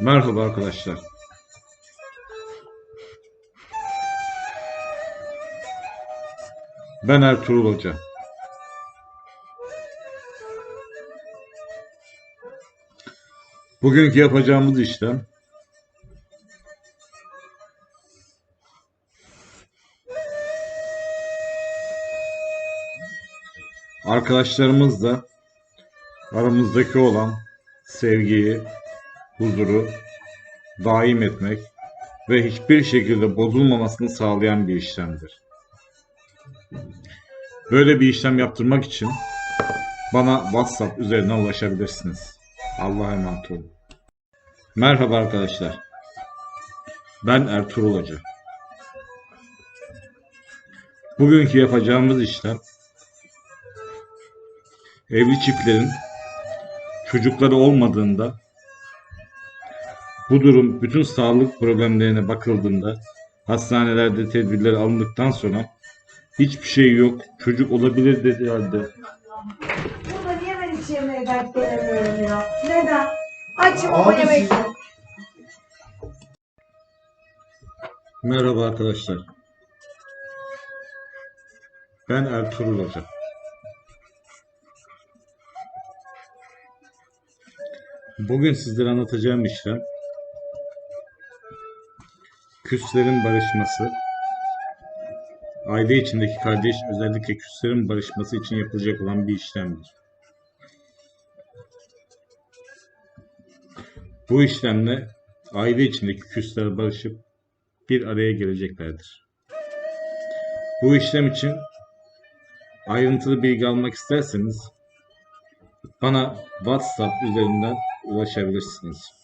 Merhaba arkadaşlar. Ben Ertuğrul Hoca. Bugünkü yapacağımız işlem arkadaşlarımızla aramızdaki olan sevgiyi, huzuru daim etmek ve hiçbir şekilde bozulmamasını sağlayan bir işlemdir. Böyle bir işlem yaptırmak için bana WhatsApp üzerinden ulaşabilirsiniz. Allah'a emanet olun. Merhaba arkadaşlar. Ben Ertuğrul Hoca. Bugünkü yapacağımız işlem evli çiftlerin çocukları olmadığında bu durum bütün sağlık problemlerine bakıldığında hastanelerde tedbirler alındıktan sonra hiçbir şey yok çocuk olabilir dedi halde Burada niye ben hiç yemeğe dert gelemiyorum ya? Neden? Açım ama Abi yemek siz- yok. Merhaba arkadaşlar. Ben Ertuğrul Hoca. Bugün sizlere anlatacağım işlem küslerin barışması, aile içindeki kardeş özellikle küslerin barışması için yapılacak olan bir işlemdir. Bu işlemle aile içindeki küsler barışıp bir araya geleceklerdir. Bu işlem için ayrıntılı bilgi almak isterseniz bana WhatsApp üzerinden ulaşabilirsiniz.